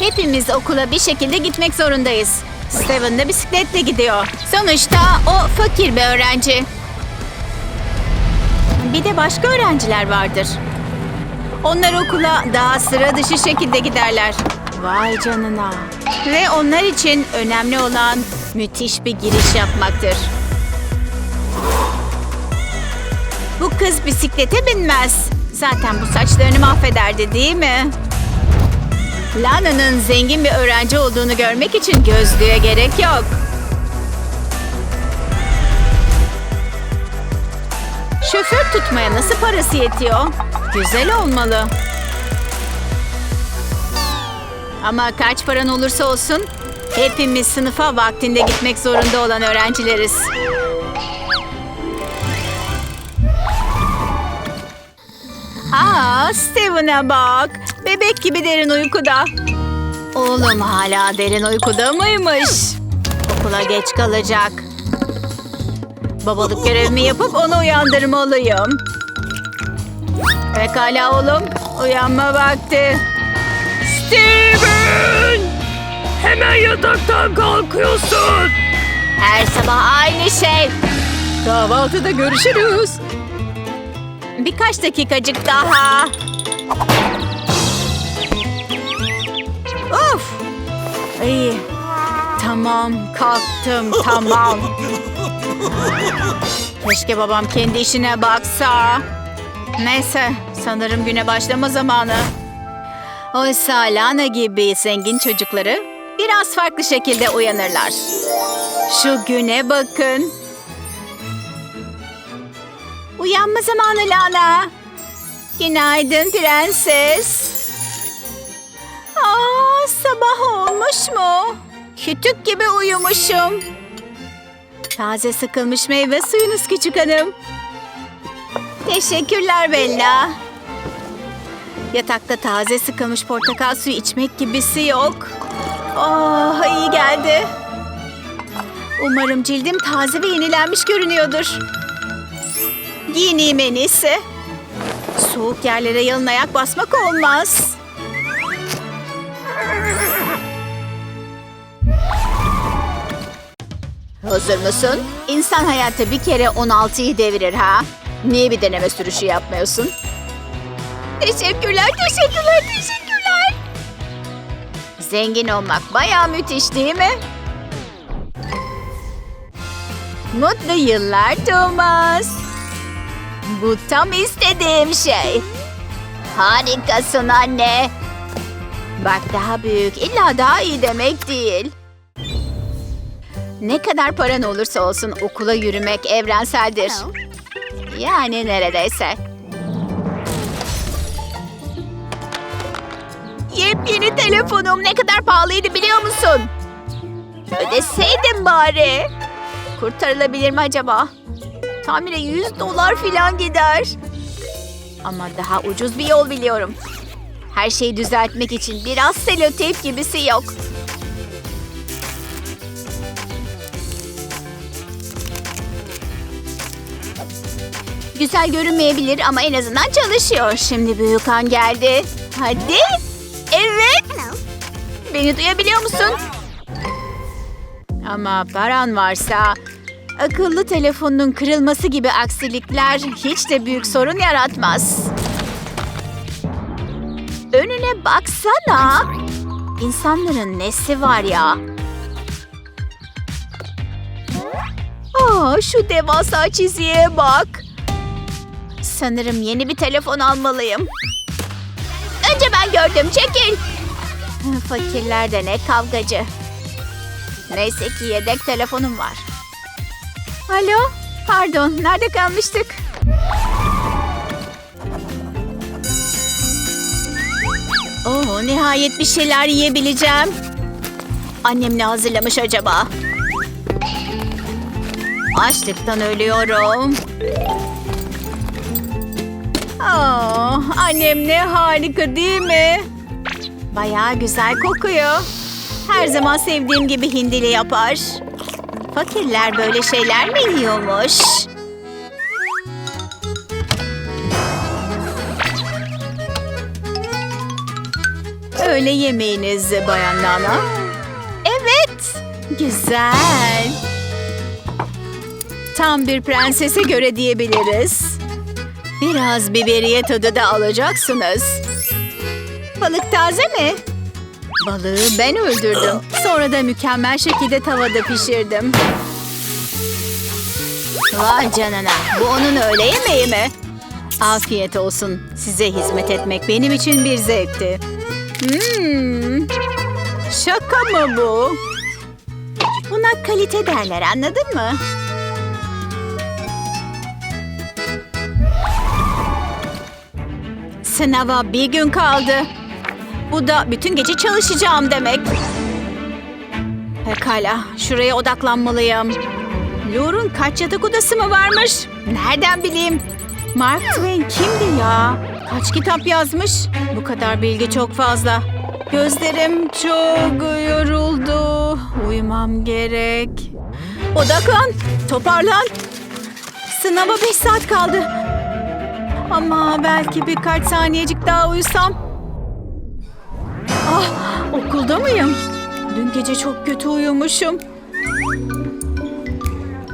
Hepimiz okula bir şekilde gitmek zorundayız. Steven de bisikletle gidiyor. Sonuçta o fakir bir öğrenci. Bir de başka öğrenciler vardır. Onlar okula daha sıra dışı şekilde giderler. Vay canına. Ve onlar için önemli olan müthiş bir giriş yapmaktır. Bu kız bisiklete binmez. Zaten bu saçlarını mahvederdi değil mi? Lana'nın zengin bir öğrenci olduğunu görmek için gözlüğe gerek yok. Şoför tutmaya nasıl parası yetiyor? Güzel olmalı. Ama kaç paran olursa olsun hepimiz sınıfa vaktinde gitmek zorunda olan öğrencileriz. Aa, Steven'a bak. Bebek gibi derin uykuda. Oğlum hala derin uykuda mıymış? Okula geç kalacak. Babalık görevimi yapıp onu uyandırmalıyım. Pekala oğlum. Uyanma vakti. Steven! Hemen yataktan kalkıyorsun. Her sabah aynı şey. Kahvaltıda görüşürüz. Birkaç dakikacık daha. İyi. Tamam, kalktım, tamam. Keşke babam kendi işine baksa. Neyse, sanırım güne başlama zamanı. Oysa Lana gibi zengin çocukları biraz farklı şekilde uyanırlar. Şu güne bakın. Uyanma zamanı Lana. Günaydın prenses. Aa, sabah olmuş mu? Kütük gibi uyumuşum. Taze sıkılmış meyve suyunuz küçük hanım. Teşekkürler Bella. Yatakta taze sıkılmış portakal suyu içmek gibisi yok. Oh iyi geldi. Umarım cildim taze ve yenilenmiş görünüyordur. Giyineyim en iyisi. Soğuk yerlere yalın ayak basmak olmaz. Hazır mısın? İnsan hayatı bir kere 16'yı devirir ha. Niye bir deneme sürüşü yapmıyorsun? Teşekkürler, teşekkürler, teşekkürler. Zengin olmak bayağı müthiş değil mi? Mutlu yıllar Thomas. Bu tam istediğim şey. Harikasın anne. Bak daha büyük, illa daha iyi demek değil. Ne kadar paran olursa olsun okula yürümek evrenseldir. Yani neredeyse. Yepyeni telefonum ne kadar pahalıydı biliyor musun? Ödeseydim bari. Kurtarılabilir mi acaba? Tamire 100 dolar falan gider. Ama daha ucuz bir yol biliyorum. Her şeyi düzeltmek için biraz seloteyp gibisi yok. Güzel görünmeyebilir ama en azından çalışıyor. Şimdi büyük an geldi. Hadi. Evet. Beni duyabiliyor musun? Ama paran varsa akıllı telefonun kırılması gibi aksilikler hiç de büyük sorun yaratmaz. Önüne baksana. İnsanların nesi var ya? Aa, şu devasa çiziye bak. Sanırım yeni bir telefon almalıyım. Önce ben gördüm, çekil. Fakirler de ne kavgacı. Neyse ki yedek telefonum var. Alo, pardon, nerede kalmıştık? Nihayet bir şeyler yiyebileceğim. Annem ne hazırlamış acaba? Açlıktan ölüyorum. Oh, annem ne harika değil mi? Bayağı güzel kokuyor. Her zaman sevdiğim gibi hindili yapar. Fakirler böyle şeyler mi yiyormuş? Öğle yemeğiniz Bayan Nana? Evet. Güzel. Tam bir prensese göre diyebiliriz. Biraz biberiye tadı da alacaksınız. Balık taze mi? Balığı ben öldürdüm. Sonra da mükemmel şekilde tavada pişirdim. Vay canına. Bu onun öğle yemeği mi? Afiyet olsun. Size hizmet etmek benim için bir zevkti. Hmm. Şaka mı bu? Buna kalite derler anladın mı? Sınava bir gün kaldı. Bu da bütün gece çalışacağım demek. Pekala, şuraya odaklanmalıyım. Lore'un kaç yatak odası mı varmış? Nereden bileyim? Mark Twain kimdi ya? Kaç kitap yazmış? Bu kadar bilgi çok fazla. Gözlerim çok yoruldu. Uyumam gerek. Odaklan, toparlan. Sınava beş saat kaldı. Ama belki birkaç saniyecik daha uyusam. Ah, okulda mıyım? Dün gece çok kötü uyumuşum.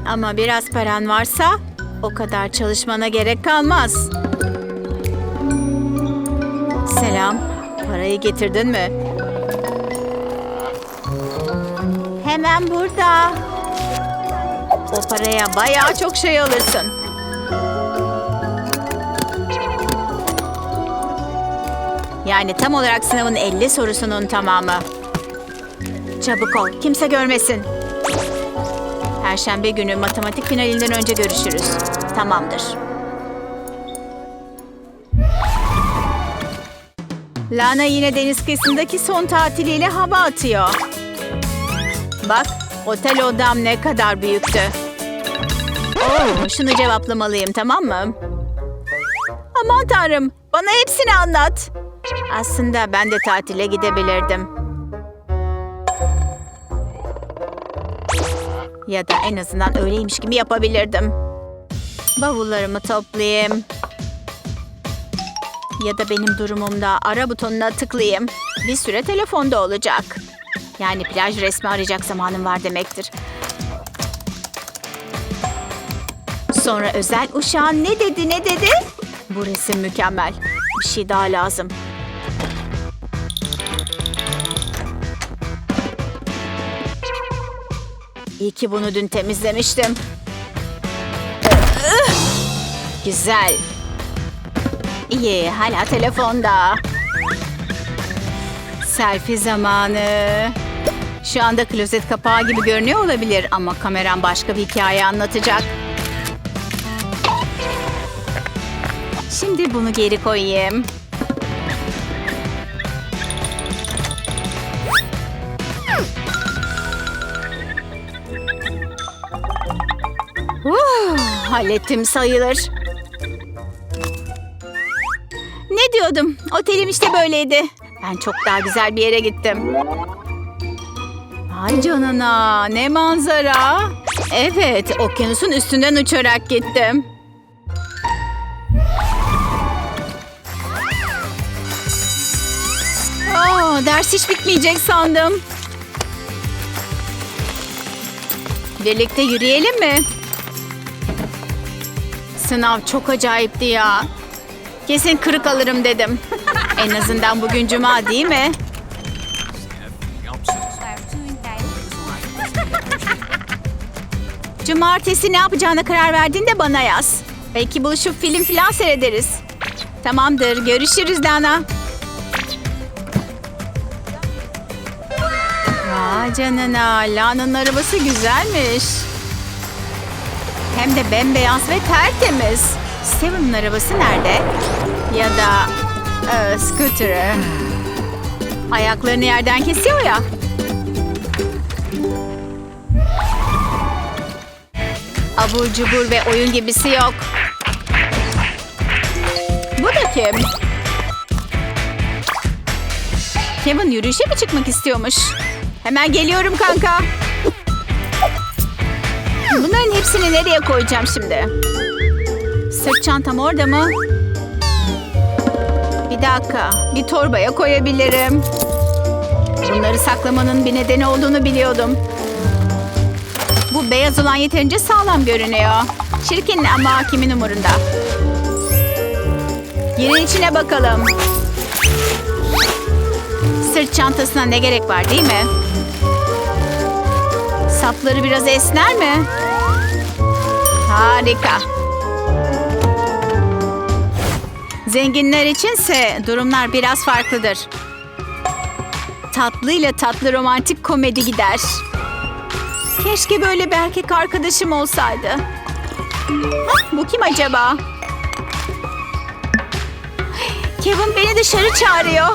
Ama biraz paran varsa o kadar çalışmana gerek kalmaz. Selam. Parayı getirdin mi? Hemen burada. O paraya bayağı çok şey alırsın. Yani tam olarak sınavın 50 sorusunun tamamı. Çabuk ol, kimse görmesin. Perşembe günü matematik finalinden önce görüşürüz. Tamamdır. Lana yine deniz kıyısındaki son tatiliyle hava atıyor. Bak, otel odam ne kadar büyüktü. Oo, şunu cevaplamalıyım tamam mı? Aman tanrım, bana hepsini anlat. Aslında ben de tatile gidebilirdim. Ya da en azından öyleymiş gibi yapabilirdim. Bavullarımı toplayayım. Ya da benim durumumda ara butonuna tıklayayım. Bir süre telefonda olacak. Yani plaj resmi arayacak zamanım var demektir. Sonra özel uşağın ne dedi ne dedi? Bu resim mükemmel. Bir şey daha lazım. İyi ki bunu dün temizlemiştim. Güzel. İyi, hala telefonda. Selfie zamanı. Şu anda klozet kapağı gibi görünüyor olabilir ama kameram başka bir hikaye anlatacak. Şimdi bunu geri koyayım. Uh, hallettim sayılır. Ne diyordum? Otelim işte böyleydi. Ben çok daha güzel bir yere gittim. Ay canına ne manzara. Evet okyanusun üstünden uçarak gittim. Aa, ders hiç bitmeyecek sandım. Birlikte yürüyelim mi? Sınav çok acayipti ya. Kesin kırık alırım dedim. en azından bugün cuma değil mi? Cumartesi ne yapacağına karar verdiğinde bana yaz. Belki buluşup film falan seyrederiz. Tamamdır, görüşürüz Dana. Aa canına, Lana'nın arabası güzelmiş. Hem de bembeyaz ve tertemiz. Steven'ın arabası nerede? Ya da e, scooter'ı. Ayaklarını yerden kesiyor ya. Abur cubur ve oyun gibisi yok. Bu da kim? Kevin yürüyüşe mi çıkmak istiyormuş? Hemen geliyorum kanka. Bunların hepsini nereye koyacağım şimdi? Sırt çantam orada mı? Bir dakika, bir torbaya koyabilirim. Bunları saklamanın bir nedeni olduğunu biliyordum. Bu beyaz olan yeterince sağlam görünüyor. Çirkin ama kimin umurunda? Yerin içine bakalım. Sırt çantasına ne gerek var değil mi? Sapları biraz esner mi? Harika. Zenginler içinse durumlar biraz farklıdır. Tatlı ile tatlı romantik komedi gider. Keşke böyle bir erkek arkadaşım olsaydı. Hah, bu kim acaba? Kevin beni dışarı çağırıyor.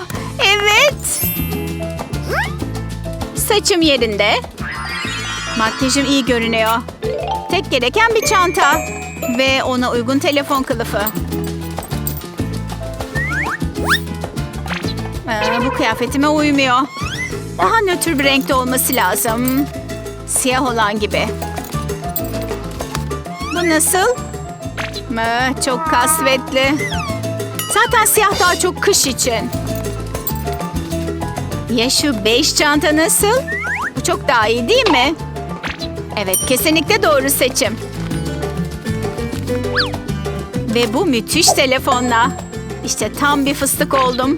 Evet. Saçım yerinde. Makyajım iyi görünüyor. Tek gereken bir çanta. Ve ona uygun telefon kılıfı. Ee, bu kıyafetime uymuyor. Daha nötr bir renkte olması lazım. Siyah olan gibi. Bu nasıl? Ee, çok kasvetli. Zaten siyah daha çok kış için. Ya şu beş çanta nasıl? Bu çok daha iyi değil mi? Evet, kesinlikle doğru seçim. Ve bu müthiş telefonla. İşte tam bir fıstık oldum.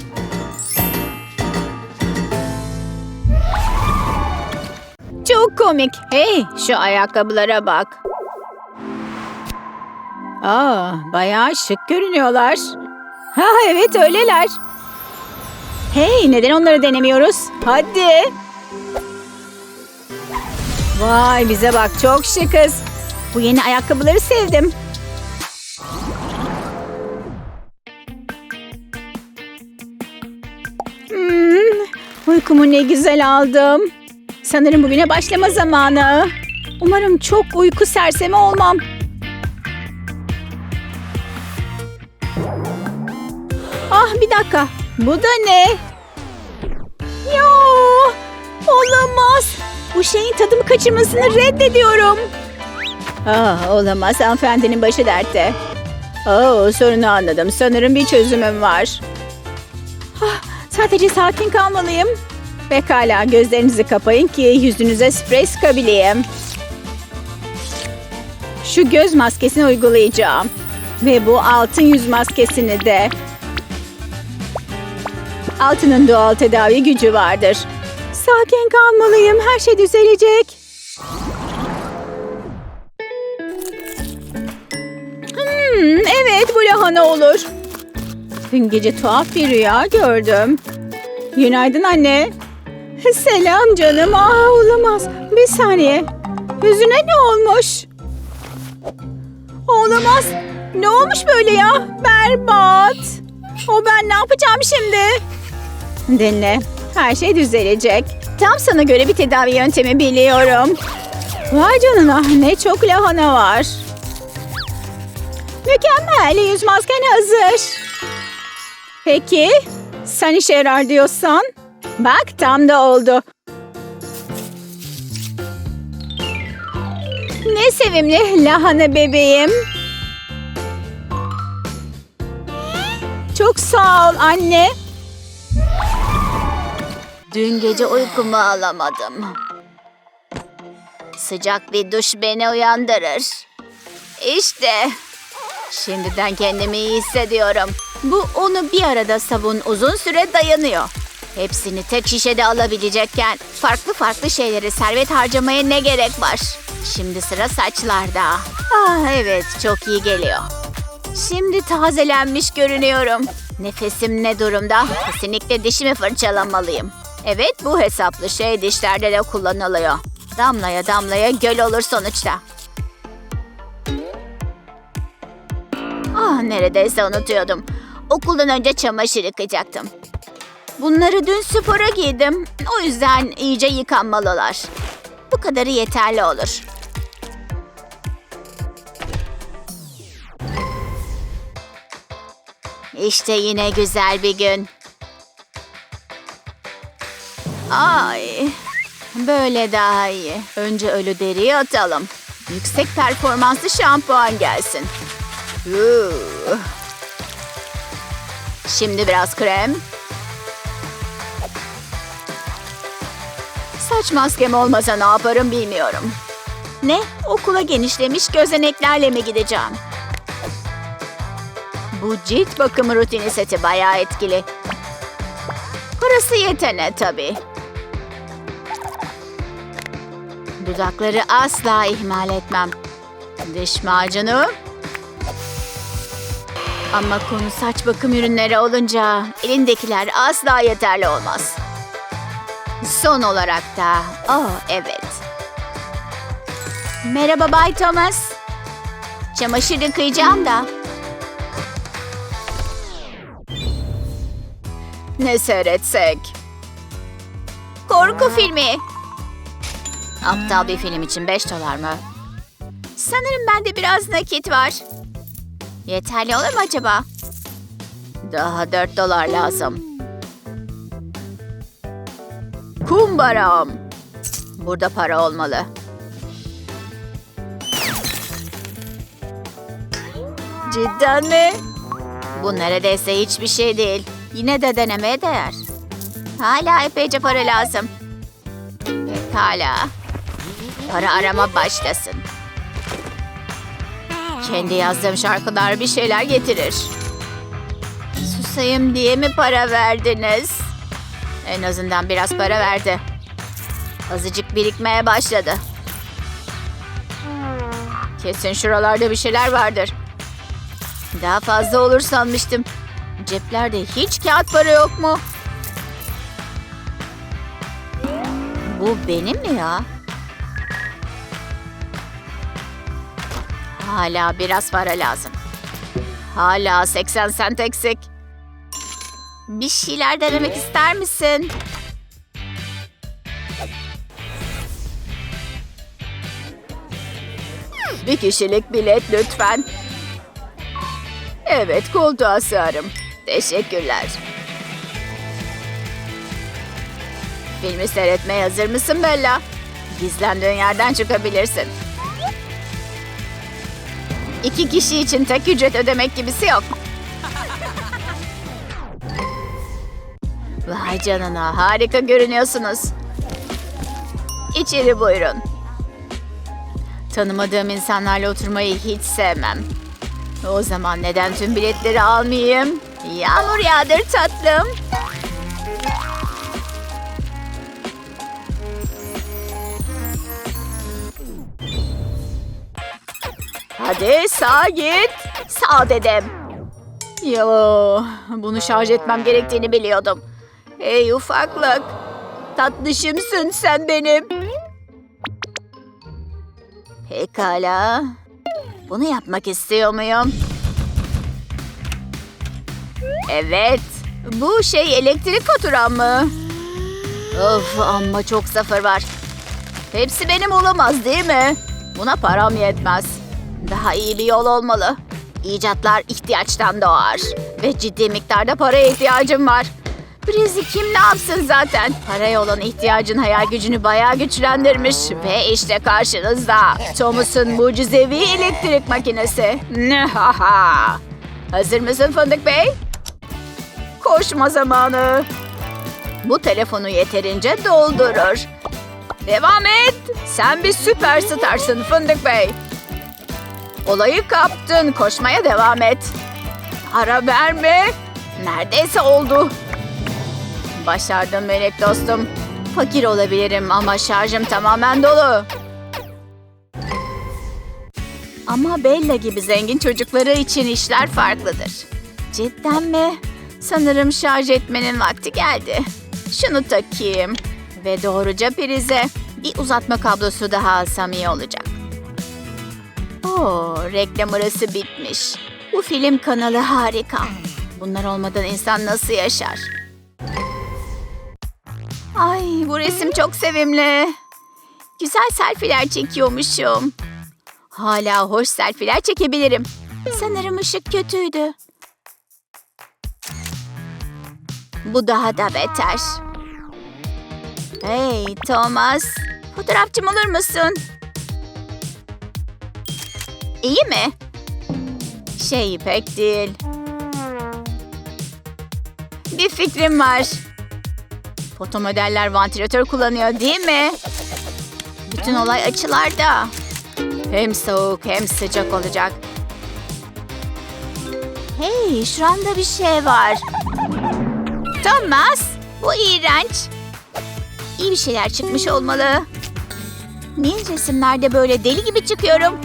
Çok komik. Hey, şu ayakkabılara bak. Aa, bayağı şık görünüyorlar. Ha evet öyleler. Hey, neden onları denemiyoruz? Hadi. Vay bize bak çok şıkız. Bu yeni ayakkabıları sevdim. Hmm, uykumu ne güzel aldım. Sanırım bugüne başlama zamanı. Umarım çok uyku sersemi olmam. Ah bir dakika. Bu da ne? Ya olamaz. Bu şeyin tadımı kaçırmasını reddediyorum. Ah olamaz hanımefendinin başı dertte. Oh sorunu anladım. Sanırım bir çözümüm var. Ah, sadece sakin kalmalıyım. Pekala gözlerinizi kapayın ki yüzünüze sprey sıkabileyim. Şu göz maskesini uygulayacağım. Ve bu altın yüz maskesini de. Altının doğal tedavi gücü vardır. Sakin kalmalıyım. Her şey düzelecek. Hmm, evet bu lahana olur. Dün gece tuhaf bir rüya gördüm. Günaydın anne. Selam canım. Aa, olamaz. Bir saniye. Yüzüne ne olmuş? Olamaz. Ne olmuş böyle ya? Berbat. O ben ne yapacağım şimdi? Dinle. Her şey düzelecek. Tam sana göre bir tedavi yöntemi biliyorum. Vay canına ne çok lahana var. Mükemmel. Yüz masken hazır. Peki. Sen işe yarar diyorsan. Bak tam da oldu. Ne sevimli lahana bebeğim. Çok sağ ol anne. Dün gece uykumu alamadım. Sıcak bir duş beni uyandırır. İşte. Şimdiden kendimi iyi hissediyorum. Bu onu bir arada sabun uzun süre dayanıyor. Hepsini tek şişede alabilecekken farklı farklı şeylere servet harcamaya ne gerek var? Şimdi sıra saçlarda. Ah evet çok iyi geliyor. Şimdi tazelenmiş görünüyorum. Nefesim ne durumda? Kesinlikle dişimi fırçalamalıyım. Evet bu hesaplı şey dişlerde de kullanılıyor. Damlaya damlaya göl olur sonuçta. Ah neredeyse unutuyordum. Okuldan önce çamaşır yıkayacaktım. Bunları dün spora giydim. O yüzden iyice yıkanmalılar. Bu kadarı yeterli olur. İşte yine güzel bir gün. Ay, böyle daha iyi. Önce ölü deriyi atalım. Yüksek performanslı şampuan gelsin. Şimdi biraz krem. Saç maskem olmasa ne yaparım bilmiyorum. Ne? Okula genişlemiş gözeneklerle mi gideceğim? Bu cilt bakımı rutini seti bayağı etkili. Parası yetene tabii. Dudakları asla ihmal etmem. Diş macunu. Ama konu saç bakım ürünleri olunca elindekiler asla yeterli olmaz. Son olarak da, oh evet. Merhaba Bay Thomas. Çamaşır yıkayacağım da. Ne seyretsek? Korku filmi. Aptal bir film için 5 dolar mı? Sanırım bende biraz nakit var. Yeterli olur mu acaba? Daha 4 dolar lazım. Kumbaram. Burada para olmalı. Cidden mi? Bu neredeyse hiçbir şey değil. Yine de denemeye değer. Hala epeyce para lazım. Pekala. Para arama başlasın. Kendi yazdığım şarkılar bir şeyler getirir. Susayım diye mi para verdiniz? En azından biraz para verdi. Azıcık birikmeye başladı. Kesin şuralarda bir şeyler vardır. Daha fazla olur sanmıştım. Ceplerde hiç kağıt para yok mu? Bu benim mi ya? Hala biraz para lazım. Hala 80 sent eksik. Bir şeyler denemek ister misin? Bir kişilik bilet lütfen. Evet, koltuğa sığarım. Teşekkürler. Filmi seyretmeye hazır mısın Bella? Gizlendiğin yerden çıkabilirsin. İki kişi için tek ücret ödemek gibisi yok. Vay canına, harika görünüyorsunuz. İçeri buyurun. Tanımadığım insanlarla oturmayı hiç sevmem. O zaman neden tüm biletleri almayayım? Yağmur yağdır tatlım. Hadi sağ git. Sağ dedim. Yo, bunu şarj etmem gerektiğini biliyordum. Hey ufaklık. Tatlışımsın sen benim. Pekala. Bunu yapmak istiyor muyum? Evet. Bu şey elektrik faturam mı? Of amma çok sıfır var. Hepsi benim olamaz değil mi? Buna param yetmez. Daha iyi bir yol olmalı. İcatlar ihtiyaçtan doğar. Ve ciddi miktarda paraya ihtiyacım var. Brizi kim ne yapsın zaten? Paraya olan ihtiyacın hayal gücünü bayağı güçlendirmiş. Ve işte karşınızda Thomas'ın mucizevi elektrik makinesi. Nehaha. Hazır mısın Fındık Bey? Koşma zamanı. Bu telefonu yeterince doldurur. Devam et. Sen bir süperstarsın Fındık Bey. Olayı kaptın. Koşmaya devam et. Ara verme. Neredeyse oldu. Başardım melek dostum. Fakir olabilirim ama şarjım tamamen dolu. Ama Bella gibi zengin çocukları için işler farklıdır. Cidden mi? Sanırım şarj etmenin vakti geldi. Şunu takayım ve doğruca prize. Bir uzatma kablosu daha alsam iyi olacak. Oo, reklam arası bitmiş. Bu film kanalı harika. Bunlar olmadan insan nasıl yaşar? Ay bu resim çok sevimli. Güzel selfiler çekiyormuşum. Hala hoş selfiler çekebilirim. Sanırım ışık kötüydü. Bu daha da beter. Hey Thomas, fotoğrafçım olur musun? İyi mi? Şey pek değil. Bir fikrim var. Foto modeller vantilatör kullanıyor değil mi? Bütün olay açılarda. Hem soğuk hem sıcak olacak. Hey, şuranda bir şey var. Thomas, bu iğrenç. İyi bir şeyler çıkmış olmalı. Niye resimlerde böyle deli gibi çıkıyorum?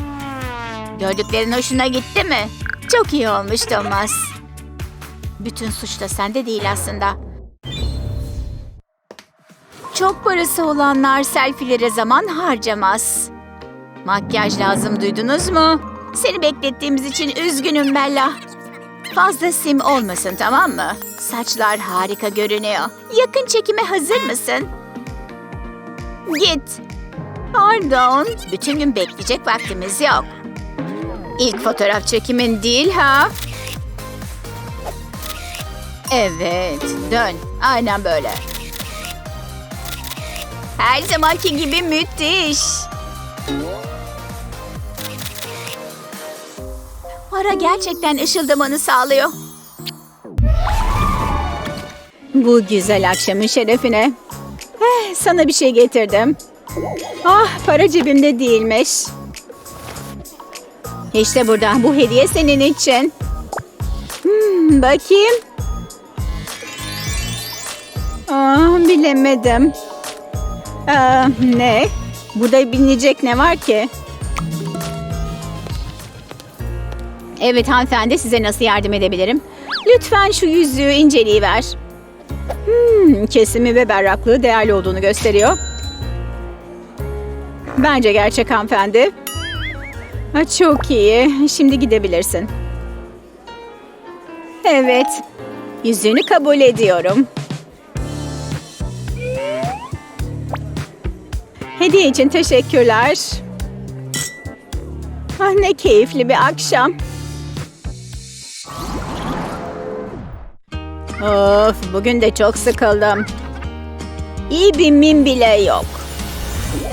Gördüklerin hoşuna gitti mi? Çok iyi olmuş Thomas. Bütün suç da sende değil aslında. Çok parası olanlar selfielere zaman harcamaz. Makyaj lazım duydunuz mu? Seni beklettiğimiz için üzgünüm Bella. Fazla sim olmasın tamam mı? Saçlar harika görünüyor. Yakın çekime hazır mısın? Git. Pardon. Bütün gün bekleyecek vaktimiz yok. İlk fotoğraf çekimin değil ha? Evet, dön. Aynen böyle. Her zamanki gibi müthiş. Para gerçekten ışıldamanı sağlıyor. Bu güzel akşamın şerefine. Eh, sana bir şey getirdim. Ah para cebimde değilmiş. İşte burada bu hediye senin için. Hmm, bakayım. Ah, bilemedim. Aa, ne? Burada bilinecek ne var ki? Evet hanımefendi size nasıl yardım edebilirim? Lütfen şu yüzüğü inceleyiver. Hmm, kesimi ve berraklığı değerli olduğunu gösteriyor. Bence gerçek hanımefendi. Ha, çok iyi. Şimdi gidebilirsin. Evet. Yüzüğünü kabul ediyorum. Hediye için teşekkürler. Ah, ne keyifli bir akşam. Of, bugün de çok sıkıldım. İyi bir mim bile yok.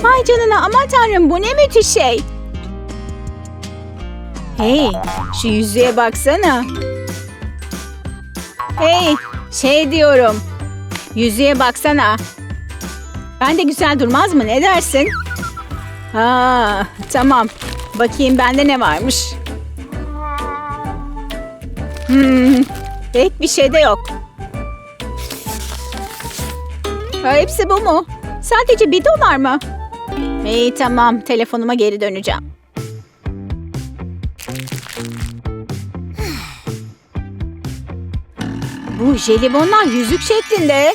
Ay canına aman tanrım bu ne müthiş şey. Hey, şu yüzüğe baksana. Hey, şey diyorum. Yüzüğe baksana. Ben de güzel durmaz mı? Ne dersin? Ha, tamam. Bakayım bende ne varmış. Hmm, pek bir şey de yok. Ha, hepsi bu mu? Sadece bir dolar mı? İyi tamam, telefonuma geri döneceğim. Bu jelibonlar yüzük şeklinde.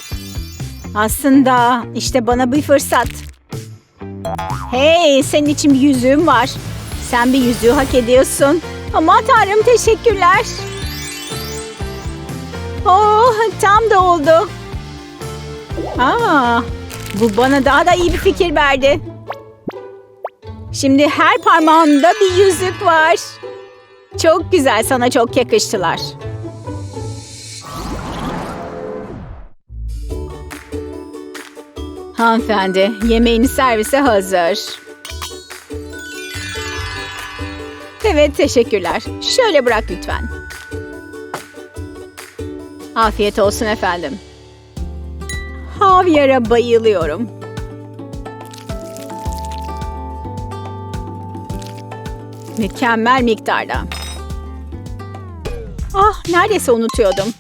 Aslında işte bana bir fırsat. Hey, senin için bir yüzüğüm var. Sen bir yüzüğü hak ediyorsun. Aman tanrım teşekkürler. Oh, tam da oldu. Aa, bu bana daha da iyi bir fikir verdi. Şimdi her parmağımda bir yüzük var. Çok güzel, sana çok yakıştılar. Hanımefendi, yemeğiniz servise hazır. Evet, teşekkürler. Şöyle bırak lütfen. Afiyet olsun efendim. Havyara bayılıyorum. Mükemmel miktarda. Ah, neredeyse unutuyordum.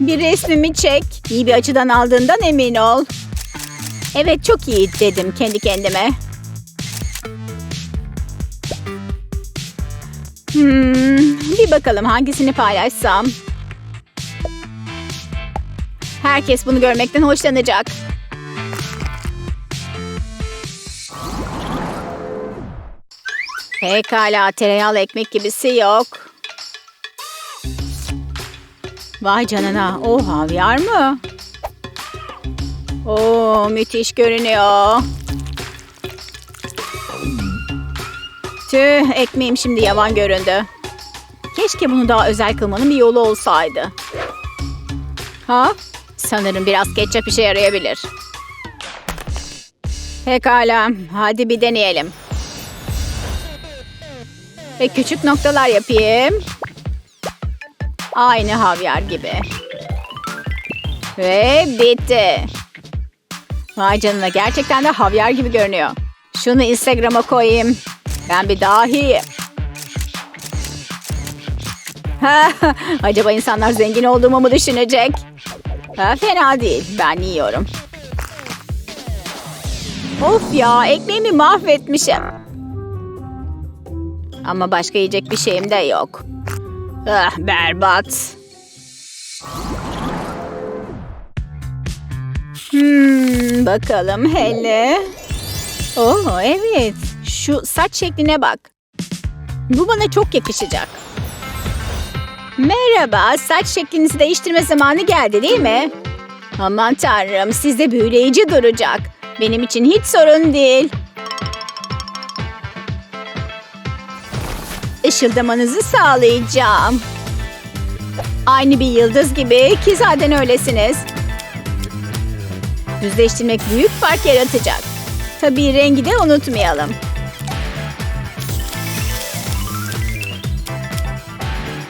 Bir resmimi çek. İyi bir açıdan aldığından emin ol. Evet, çok iyi dedim kendi kendime. Hmm, bir bakalım hangisini paylaşsam. Herkes bunu görmekten hoşlanacak. Pekala tereyağlı ekmek gibisi yok. Vay canına o havyar mı? Oo müthiş görünüyor. Tüh ekmeğim şimdi yavan göründü. Keşke bunu daha özel kılmanın bir yolu olsaydı. Ha? Sanırım biraz ketçap işe yarayabilir. Pekala, hadi bir deneyelim. Ve küçük noktalar yapayım. Aynı havyar gibi. Ve bitti. Vay canına gerçekten de havyar gibi görünüyor. Şunu Instagram'a koyayım. Ben bir dahiyim. Ha, acaba insanlar zengin olduğumu mu düşünecek? Ha, fena değil. Ben yiyorum. Of ya ekmeğimi mahvetmişim. Ama başka yiyecek bir şeyim de yok. Ah berbat. Hmm, bakalım hele. Oo evet. Şu saç şekline bak. Bu bana çok yakışacak. Merhaba, saç şeklinizi değiştirme zamanı geldi değil mi? Aman tanrım, size büyüleyici duracak. Benim için hiç sorun değil. Işıldamanızı sağlayacağım. Aynı bir yıldız gibi ki zaten öylesiniz. Düzleştirmek büyük fark yaratacak. Tabii rengi de unutmayalım.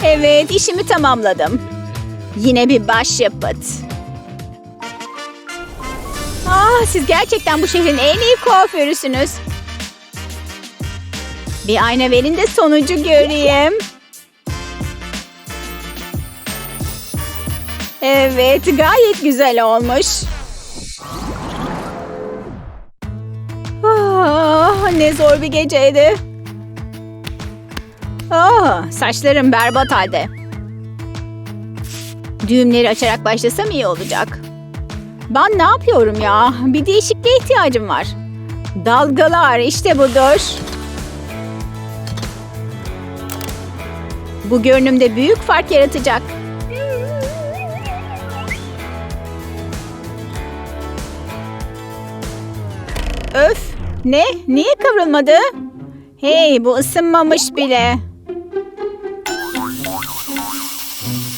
Evet, işimi tamamladım. Yine bir başyapıt. Ah, siz gerçekten bu şehrin en iyi kuaförüsünüz. Bir ayna verin de sonucu göreyim. Evet, gayet güzel olmuş. Ah, ne zor bir geceydi. Ah, saçlarım berbat halde. Düğümleri açarak başlasam iyi olacak. Ben ne yapıyorum ya? Bir değişikliğe ihtiyacım var. Dalgalar işte budur. Bu görünümde büyük fark yaratacak. Öf! Ne? Niye kıvrılmadı? Hey bu ısınmamış bile.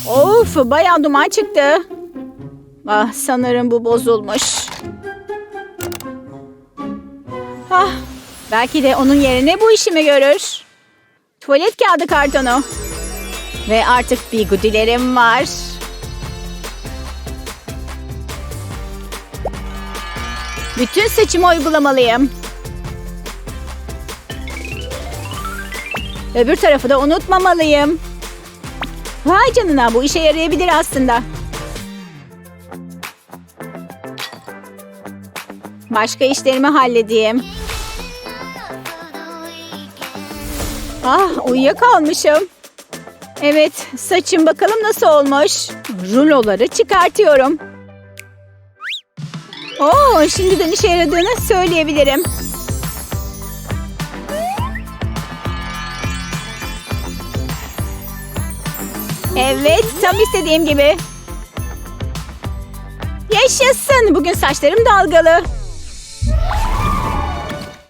Of bayağı duman çıktı. Ah sanırım bu bozulmuş. Ah belki de onun yerine bu işimi görür. Tuvalet kağıdı kartonu. Ve artık bir gudilerim var. Bütün saçımı uygulamalıyım. Öbür tarafı da unutmamalıyım. Vay canına bu işe yarayabilir aslında. Başka işlerimi halledeyim. Ah uyuyakalmışım. Evet saçım bakalım nasıl olmuş. Ruloları çıkartıyorum. Oo, şimdiden işe yaradığını söyleyebilirim. Evet, tam istediğim gibi. Yaşasın. Bugün saçlarım dalgalı.